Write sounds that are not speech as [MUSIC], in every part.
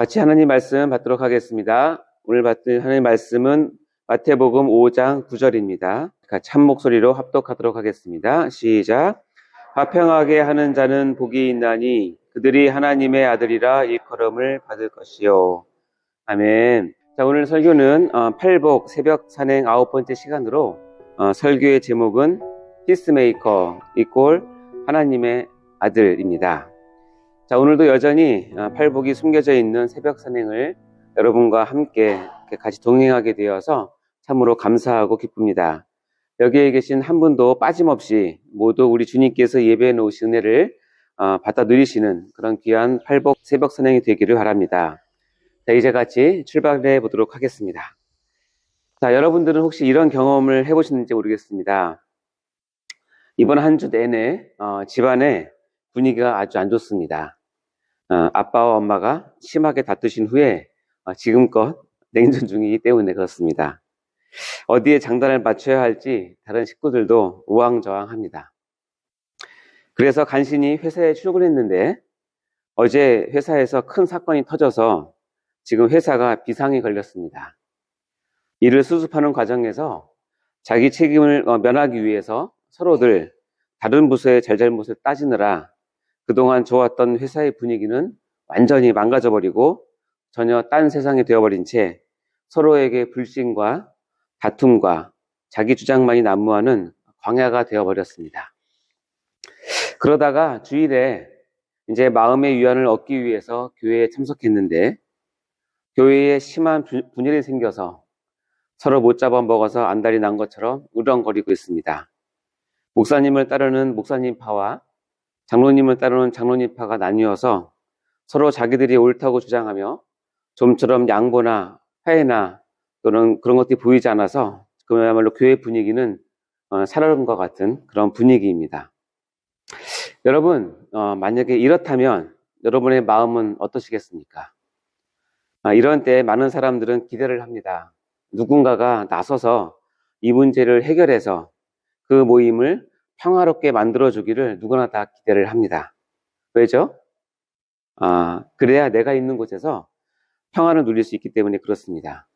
같이 하나님 말씀 받도록 하겠습니다. 오늘 받은 하나님 말씀은 마태복음 5장 9절입니다. 참 목소리로 합독하도록 하겠습니다. 시작. 화평하게 하는 자는 복이 있나니 그들이 하나님의 아들이라 일컬음을 받을 것이요. 아멘. 자, 오늘 설교는 어, 팔복 새벽 산행 아홉 번째 시간으로 어, 설교의 제목은 피스메이커 이꼴 하나님의 아들입니다. 자, 오늘도 여전히 어, 팔복이 숨겨져 있는 새벽 산행을 여러분과 함께 같이 동행하게 되어서 참으로 감사하고 기쁩니다. 여기에 계신 한 분도 빠짐없이 모두 우리 주님께서 예배해 놓으신 은혜를 어, 받아 누리시는 그런 귀한 팔복 새벽 산행이 되기를 바랍니다. 자, 이제 같이 출발해 보도록 하겠습니다. 자, 여러분들은 혹시 이런 경험을 해보셨는지 모르겠습니다. 이번 한 주 내내 어, 집안의 분위기가 아주 안 좋습니다. 어, 아빠와 엄마가 심하게 다투신 후에 어, 지금껏 [LAUGHS] 냉전 중이기 때문에 그렇습니다. 어디에 장단을 맞춰야 할지 다른 식구들도 우왕좌왕합니다. 그래서 간신히 회사에 출근했는데 어제 회사에서 큰 사건이 터져서 지금 회사가 비상이 걸렸습니다. 이를 수습하는 과정에서 자기 책임을 어, 면하기 위해서 서로들 다른 부서의 잘잘못을 따지느라 그동안 좋았던 회사의 분위기는 완전히 망가져 버리고 전혀 딴 세상이 되어버린 채 서로에게 불신과 다툼과 자기 주장만이 난무하는 광야가 되어버렸습니다. 그러다가 주일에 이제 마음의 위안을 얻기 위해서 교회에 참석했는데 교회에 심한 분열이 생겨서 서로 못 잡아 먹어서 안달이 난 것처럼 우렁거리고 있습니다. 목사님을 따르는 목사님 파와 장로님을 따르는 장로님파가 나뉘어서 서로 자기들이 옳다고 주장하며 좀처럼 양보나 화해나 또는 그런 것들이 보이지 않아서 그야말로 교회 분위기는 어, 살아름과 같은 그런 분위기입니다. 여러분, 어, 만약에 이렇다면 여러분의 마음은 어떠시겠습니까? 아, 이런 때 많은 사람들은 기대를 합니다. 누군가가 나서서 이 문제를 해결해서 그 모임을 평화롭게 만들어주기를 누구나 다 기대를 합니다. 왜죠? 아, 그래야 내가 있는 곳에서 평화를 누릴 수 있기 때문에 그렇습니다.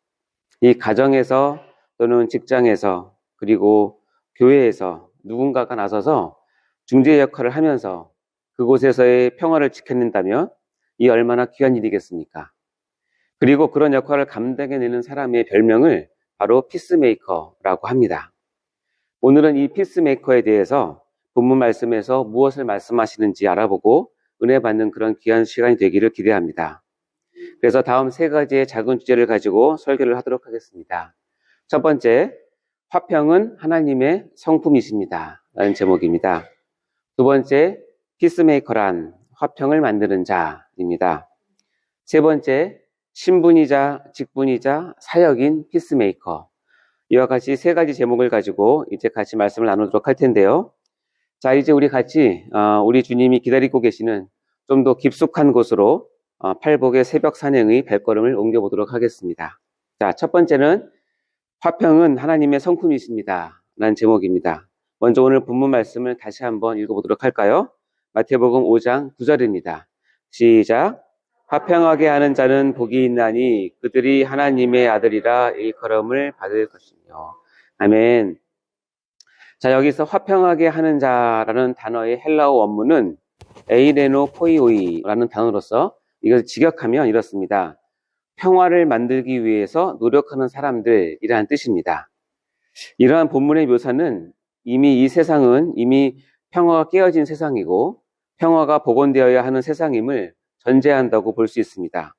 이 가정에서 또는 직장에서 그리고 교회에서 누군가가 나서서 중재 역할을 하면서 그곳에서의 평화를 지켜낸다면 이 얼마나 귀한 일이겠습니까? 그리고 그런 역할을 감당해내는 사람의 별명을 바로 피스메이커라고 합니다. 오늘은 이 피스메이커에 대해서 본문 말씀에서 무엇을 말씀하시는지 알아보고 은혜 받는 그런 귀한 시간이 되기를 기대합니다. 그래서 다음 세 가지의 작은 주제를 가지고 설교를 하도록 하겠습니다. 첫 번째, 화평은 하나님의 성품이십니다. 라는 제목입니다. 두 번째, 피스메이커란 화평을 만드는 자입니다. 세 번째, 신분이자 직분이자 사역인 피스메이커. 이와 같이 세 가지 제목을 가지고 이제 같이 말씀을 나누도록 할 텐데요. 자, 이제 우리 같이, 어, 우리 주님이 기다리고 계시는 좀 더 깊숙한 곳으로 어, 팔복의 새벽 산행의 발걸음을 옮겨보도록 하겠습니다. 자, 첫 번째는 화평은 하나님의 성품이십니다. 라는 제목입니다. 먼저 오늘 본문 말씀을 다시 한번 읽어보도록 할까요? 마태복음 5장 9절입니다. 시작. 화평하게 하는 자는 복이 있나니 그들이 하나님의 아들이라 일컬음을 받을 것이며. 아멘. 자, 여기서 화평하게 하는 자라는 단어의 헬라어 원문은 에이레노 포이오이라는 단어로서 이것을 직역하면 이렇습니다. 평화를 만들기 위해서 노력하는 사람들이라는 뜻입니다. 이러한 본문의 묘사는 이미 이 세상은 이미 평화가 깨어진 세상이고 평화가 복원되어야 하는 세상임을 전제한다고 볼 수 있습니다.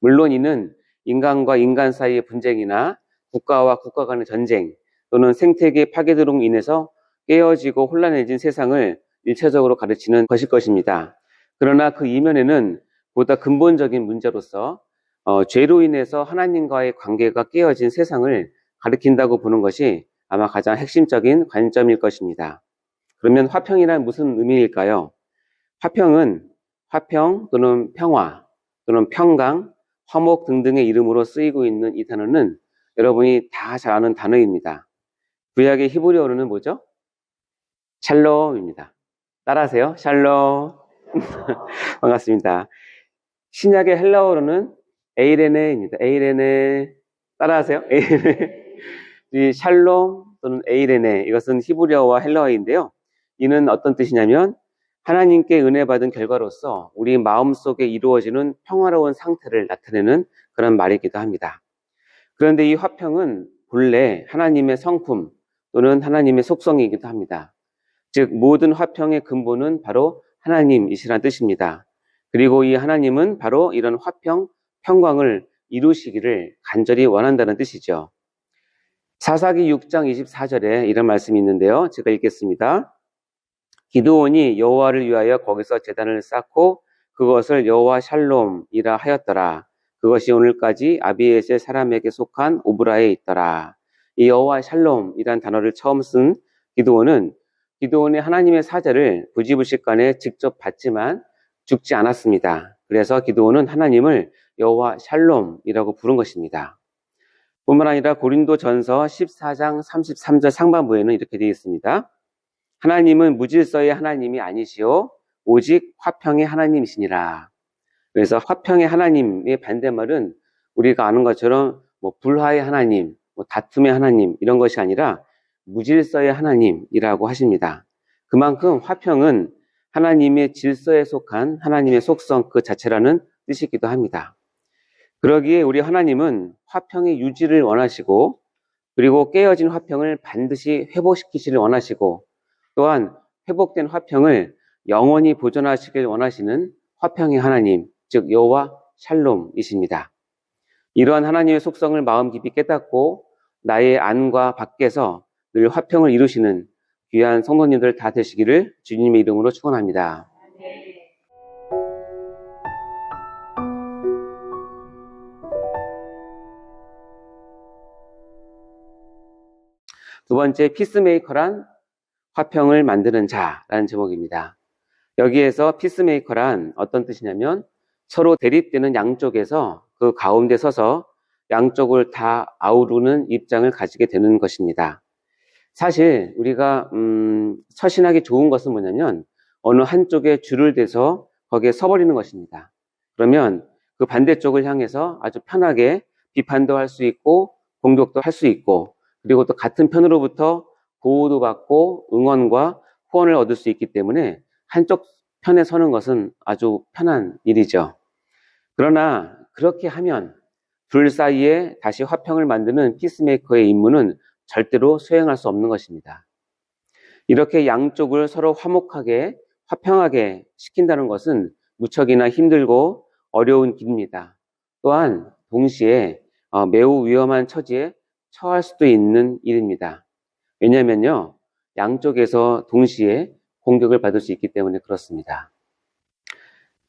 물론 이는 인간과 인간 사이의 분쟁이나 국가와 국가 간의 전쟁 또는 생태계 파괴들로 인해서 깨어지고 혼란해진 세상을 일차적으로 가르치는 것일 것입니다. 그러나 그 이면에는 보다 근본적인 문제로서 어, 죄로 인해서 하나님과의 관계가 깨어진 세상을 가리킨다고 보는 것이 아마 가장 핵심적인 관점일 것입니다. 그러면 화평이란 무슨 의미일까요? 화평은 화평 또는 평화 또는 평강, 화목 등등의 이름으로 쓰이고 있는 이 단어는 여러분이 다 잘 아는 단어입니다. 구약의 히브리어로는 뭐죠? 샬롬입니다. 따라하세요. 샬롬. [LAUGHS] 반갑습니다. 신약의 헬라어로는 에이레네입니다. 에이레네. 따라하세요. 에이레네. 이 샬롬 또는 에이레네. 이것은 히브리어와 헬라어인데요. 이는 어떤 뜻이냐면 하나님께 은혜 받은 결과로서 우리 마음 속에 이루어지는 평화로운 상태를 나타내는 그런 말이기도 합니다. 그런데 이 화평은 본래 하나님의 성품 또는 하나님의 속성이기도 합니다. 즉, 모든 화평의 근본은 바로 하나님이시란 뜻입니다. 그리고 이 하나님은 바로 이런 화평, 평광을 이루시기를 간절히 원한다는 뜻이죠. 사사기 6장 24절에 이런 말씀이 있는데요. 제가 읽겠습니다. 기드온이 여호와를 위하여 거기서 제단을 쌓고 그것을 여호와 샬롬이라 하였더라. 그것이 오늘까지 아비에셀 사람에게 속한 오브라에 있더라. 이 여호와 샬롬이란 단어를 처음 쓴 기드온은 기드온의 하나님의 사자를 부지부식간에 직접 받지만 죽지 않았습니다. 그래서 기드온은 하나님을 여호와 샬롬이라고 부른 것입니다. 뿐만 아니라 고린도 전서 14장 33절 상반부에는 이렇게 되어 있습니다. 하나님은 무질서의 하나님이 아니시오 오직 화평의 하나님이시니라. 그래서 화평의 하나님의 반대말은 우리가 아는 것처럼 뭐 불화의 하나님, 뭐 다툼의 하나님 이런 것이 아니라 무질서의 하나님이라고 하십니다. 그만큼 화평은 하나님의 질서에 속한 하나님의 속성 그 자체라는 뜻이기도 합니다. 그러기에 우리 하나님은 화평의 유지를 원하시고 그리고 깨어진 화평을 반드시 회복시키시를 원하시고 또한 회복된 화평을 영원히 보존하시길 원하시는 화평의 하나님, 즉 여호와 샬롬이십니다. 이러한 하나님의 속성을 마음 깊이 깨닫고 나의 안과 밖에서 늘 화평을 이루시는 귀한 성도님들 다 되시기를 주님의 이름으로 축원합니다. 두 번째 피스메이커란 화평을 만드는 자라는 제목입니다. 여기에서 피스메이커란 어떤 뜻이냐면 서로 대립되는 양쪽에서 그 가운데 서서 양쪽을 다 아우르는 입장을 가지게 되는 것입니다. 사실 우리가 음, 처신하기 좋은 것은 뭐냐면 어느 한쪽에 줄을 대서 거기에 서버리는 것입니다. 그러면 그 반대쪽을 향해서 아주 편하게 비판도 할 수 있고 공격도 할 수 있고 그리고 또 같은 편으로부터 보호도 받고 응원과 후원을 얻을 수 있기 때문에 한쪽 편에 서는 것은 아주 편한 일이죠. 그러나 그렇게 하면 둘 사이에 다시 화평을 만드는 피스메이커의 임무는 절대로 수행할 수 없는 것입니다. 이렇게 양쪽을 서로 화목하게, 화평하게 시킨다는 것은 무척이나 힘들고 어려운 길입니다. 또한 동시에 어, 매우 위험한 처지에 처할 수도 있는 일입니다. 왜냐하면요, 양쪽에서 동시에 공격을 받을 수 있기 때문에 그렇습니다.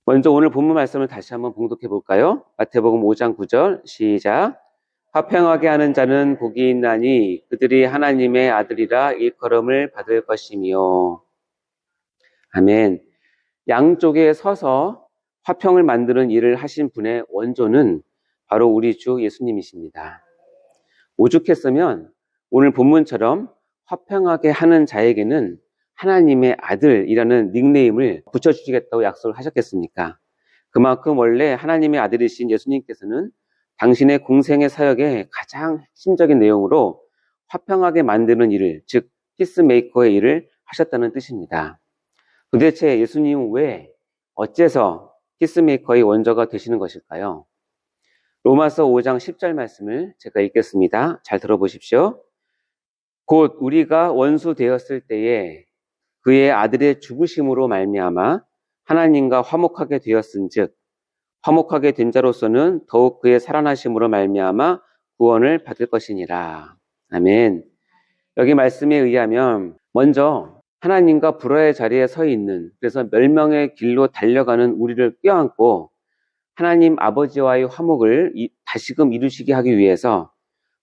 먼저 오늘 본문 말씀을 다시 한번 봉독해 볼까요? 마태복음 5장 9절 시작. 화평하게 하는 자는 복이 있나니 그들이 하나님의 아들이라 일컬음을 받을 것이며. 아멘. 양쪽에 서서 화평을 만드는 일을 하신 분의 원조는 바로 우리 주 예수님이십니다. 오죽했으면 오늘 본문처럼 화평하게 하는 자에게는 하나님의 아들이라는 닉네임을 붙여주시겠다고 약속을 하셨겠습니까? 그만큼 원래 하나님의 아들이신 예수님께서는 당신의 공생의 사역의 가장 핵심적인 내용으로 화평하게 만드는 일을, 즉, 피스메이커의 일을 하셨다는 뜻입니다. 도대체 예수님은 왜, 어째서 피스메이커의 원조가 되시는 것일까요? 로마서 5장 10절 말씀을 제가 읽겠습니다. 잘 들어보십시오. 곧 우리가 원수 되었을 때에 그의 아들의 죽으심으로 말미암아 하나님과 화목하게 되었은즉 화목하게 된 자로서는 더욱 그의 살아나심으로 말미암아 구원을 받을 것이니라. 아멘. 여기 말씀에 의하면 먼저 하나님과 불화의 자리에 서 있는 그래서 멸망의 길로 달려가는 우리를 껴안고 하나님 아버지와의 화목을 다시금 이루시게 하기 위해서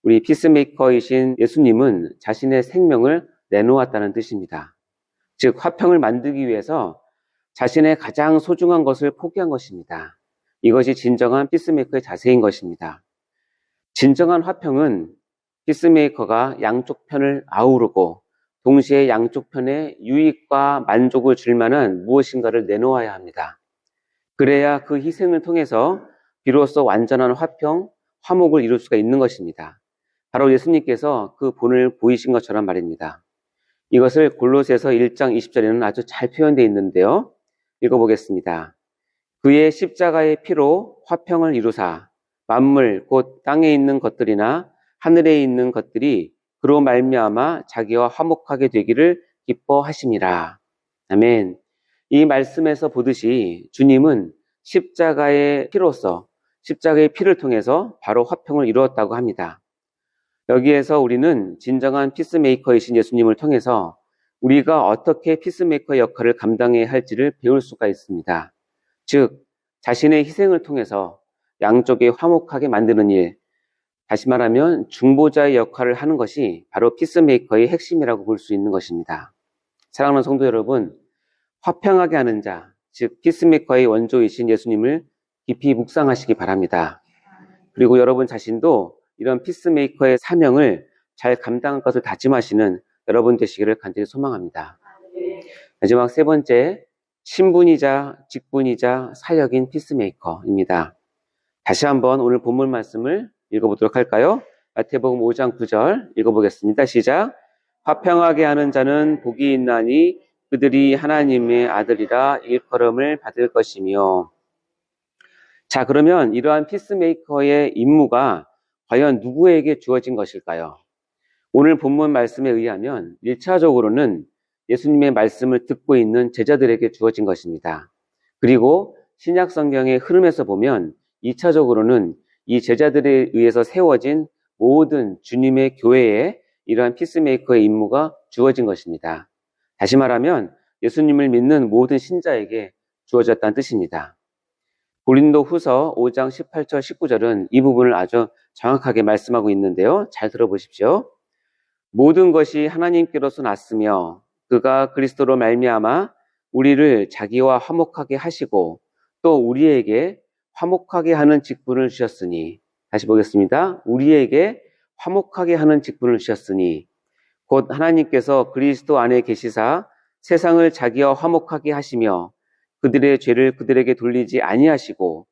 우리 피스메이커이신 예수님은 자신의 생명을 내놓았다는 뜻입니다. 즉, 화평을 만들기 위해서 자신의 가장 소중한 것을 포기한 것입니다. 이것이 진정한 피스메이커의 자세인 것입니다. 진정한 화평은 피스메이커가 양쪽 편을 아우르고 동시에 양쪽 편에 유익과 만족을 줄 만한 무엇인가를 내놓아야 합니다. 그래야 그 희생을 통해서 비로소 완전한 화평, 화목을 이룰 수가 있는 것입니다. 바로 예수님께서 그 본을 보이신 것처럼 말입니다. 이것을 골로새서 1장 20절에는 아주 잘 표현되어 있는데요. 읽어보겠습니다. 그의 십자가의 피로 화평을 이루사 만물 곧 땅에 있는 것들이나 하늘에 있는 것들이 그로 말미암아 자기와 화목하게 되기를 기뻐하심이라. 아멘. 이 말씀에서 보듯이 주님은 십자가의 피로서 십자가의 피를 통해서 바로 화평을 이루었다고 합니다. 여기에서 우리는 진정한 피스메이커이신 예수님을 통해서 우리가 어떻게 피스메이커 역할을 감당해야 할지를 배울 수가 있습니다. 즉, 자신의 희생을 통해서 양쪽에 화목하게 만드는 일, 다시 말하면 중보자의 역할을 하는 것이 바로 피스메이커의 핵심이라고 볼 수 있는 것입니다. 사랑하는 성도 여러분, 화평하게 하는 자, 즉 피스메이커의 원조이신 예수님을 깊이 묵상하시기 바랍니다. 그리고 여러분 자신도 이런 피스메이커의 사명을 잘 감당할 것을 다짐하시는 여러분 되시기를 간절히 소망합니다. 마지막 세 번째, 신분이자 직분이자 사역인 피스메이커입니다. 다시 한번 오늘 본문 말씀을 읽어보도록 할까요? 마태복음 5장 9절 읽어보겠습니다. 시작. 화평하게 하는 자는 복이 있나니 그들이 하나님의 아들이라 일컬음을 받을 것이며 자 그러면 이러한 피스메이커의 임무가 과연 누구에게 주어진 것일까요? 오늘 본문 말씀에 의하면 1차적으로는 예수님의 말씀을 듣고 있는 제자들에게 주어진 것입니다. 그리고 신약 성경의 흐름에서 보면 2차적으로는 이 제자들에 의해서 세워진 모든 주님의 교회에 이러한 피스메이커의 임무가 주어진 것입니다. 다시 말하면 예수님을 믿는 모든 신자에게 주어졌다는 뜻입니다. 고린도 후서 5장 18절 19절은 이 부분을 아주 정확하게 말씀하고 있는데요. 잘 들어보십시오. 모든 것이 하나님께로서 났으며 그가 그리스도로 말미암아 우리를 자기와 화목하게 하시고 또 우리에게 화목하게 하는 직분을 주셨으니 다시 보겠습니다. 우리에게 화목하게 하는 직분을 주셨으니 곧 하나님께서 그리스도 안에 계시사 세상을 자기와 화목하게 하시며 그들의 죄를 그들에게 돌리지 아니하시고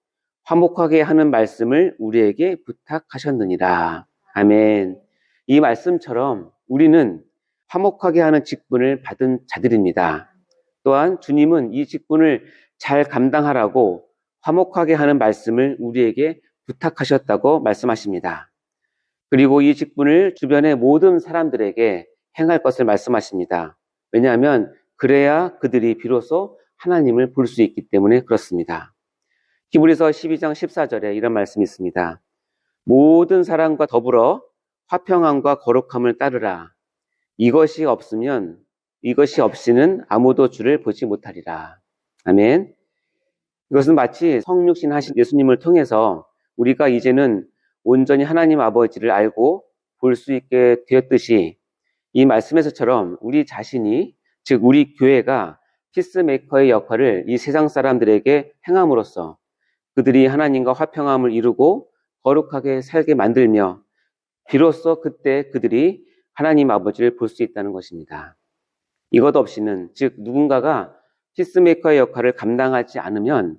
화목하게 하는 말씀을 우리에게 부탁하셨느니라. 아멘. 이 말씀처럼 우리는 화목하게 하는 직분을 받은 자들입니다. 또한 주님은 이 직분을 잘 감당하라고 화목하게 하는 말씀을 우리에게 부탁하셨다고 말씀하십니다. 그리고 이 직분을 주변의 모든 사람들에게 행할 것을 말씀하십니다. 왜냐하면 그래야 그들이 비로소 하나님을 볼 수 있기 때문에 그렇습니다. 히브리서 12장 14절에 이런 말씀이 있습니다. 모든 사람과 더불어 화평함과 거룩함을 따르라. 이것이 없으면 이것이 없이는 아무도 주를 보지 못하리라. 아멘. 이것은 마치 성육신 하신 예수님을 통해서 우리가 이제는 온전히 하나님 아버지를 알고 볼 수 있게 되었듯이 이 말씀에서처럼 우리 자신이 즉 우리 교회가 피스메이커의 역할을 이 세상 사람들에게 행함으로써 그들이 하나님과 화평함을 이루고 거룩하게 살게 만들며 비로소 그때 그들이 하나님 아버지를 볼 수 있다는 것입니다. 이것 없이는, 즉, 누군가가 피스메이커의 역할을 감당하지 않으면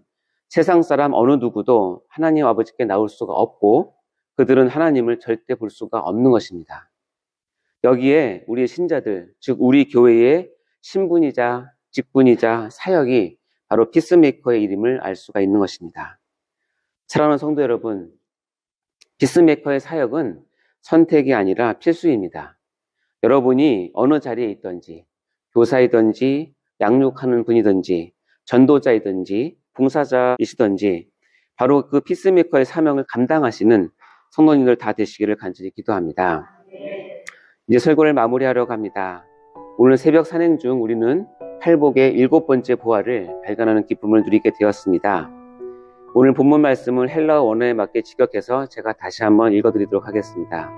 세상 사람 어느 누구도 하나님 아버지께 나올 수가 없고 그들은 하나님을 절대 볼 수가 없는 것입니다. 여기에 우리 신자들, 즉, 우리 교회의 신분이자 직분이자 사역이 바로 피스메이커의 이름을 알 수가 있는 것입니다. 사랑하는 성도 여러분, 피스메이커의 사역은 선택이 아니라 필수입니다. 여러분이 어느 자리에 있든지, 교사이든지, 양육하는 분이든지, 전도자이든지, 봉사자이시든지, 바로 그 피스메이커의 사명을 감당하시는 성도님들 다 되시기를 간절히 기도합니다. 이제 설교를 마무리하려고 합니다. 오늘 새벽 산행 중 우리는 팔복의 일곱 번째 보화를 발견하는 기쁨을 누리게 되었습니다. 오늘 본문 말씀을 헬라어 원어에 맞게 직역해서 제가 다시 한번 읽어드리도록 하겠습니다.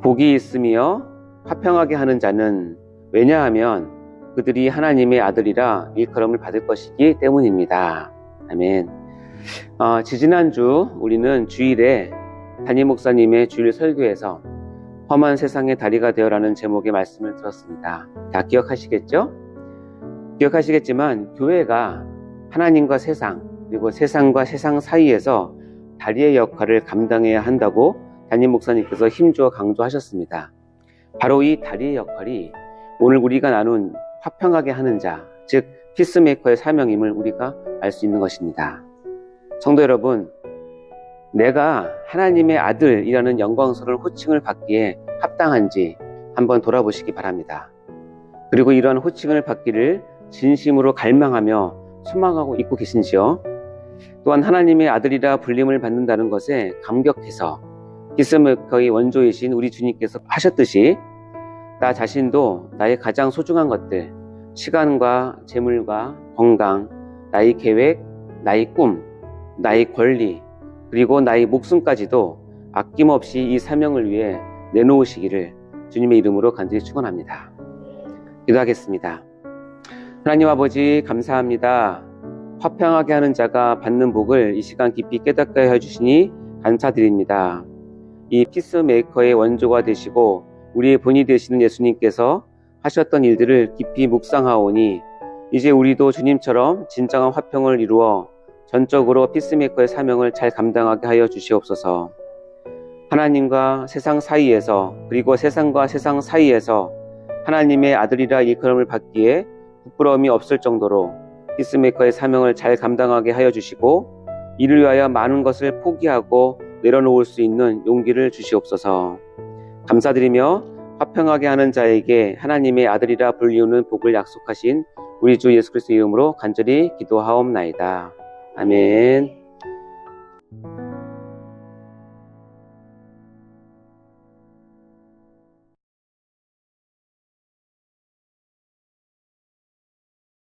복이 있으며 화평하게 하는 자는 왜냐하면 그들이 하나님의 아들이라 일컬음을 받을 것이기 때문입니다. 아멘. 어, 지지난주 우리는 주일에 담임 목사님의 주일 설교에서 험한 세상의 다리가 되어라는 제목의 말씀을 들었습니다. 다 기억하시겠죠? 기억하시겠지만 교회가 하나님과 세상 그리고 세상과 세상 사이에서 다리의 역할을 감당해야 한다고 담임 목사님께서 힘주어 강조하셨습니다. 바로 이 다리의 역할이 오늘 우리가 나눈 화평하게 하는 자, 즉 피스메이커의 사명임을 우리가 알 수 있는 것입니다. 성도 여러분, 내가 하나님의 아들이라는 영광스러운 호칭을 받기에 합당한지 한번 돌아보시기 바랍니다. 그리고 이러한 호칭을 받기를 진심으로 갈망하며 소망하고 있고 계신지요? 또한 하나님의 아들이라 불림을 받는다는 것에 감격해서 피스메이커의 원조이신 우리 주님께서 하셨듯이 나 자신도 나의 가장 소중한 것들, 시간과 재물과 건강, 나의 계획, 나의 꿈, 나의 권리, 그리고 나의 목숨까지도 아낌없이 이 사명을 위해 내놓으시기를 주님의 이름으로 간절히 축원합니다. 기도하겠습니다. 하나님 아버지 감사합니다. 화평하게 하는 자가 받는 복을 이 시간 깊이 깨닫게 해주시니 감사드립니다. 이 피스메이커의 원조가 되시고 우리의 본이 되시는 예수님께서 하셨던 일들을 깊이 묵상하오니 이제 우리도 주님처럼 진정한 화평을 이루어 전적으로 피스메이커의 사명을 잘 감당하게 하여 주시옵소서. 하나님과 세상 사이에서 그리고 세상과 세상 사이에서 하나님의 아들이라 일컬음을 받기에 부끄러움이 없을 정도로 피스메이커의 사명을 잘 감당하게 하여 주시고 이를 위하여 많은 것을 포기하고 내려놓을 수 있는 용기를 주시옵소서. 감사드리며 화평하게 하는 자에게 하나님의 아들이라 불리우는 복을 약속하신 우리 주 예수 그리스도 이름으로 간절히 기도하옵나이다. 아멘.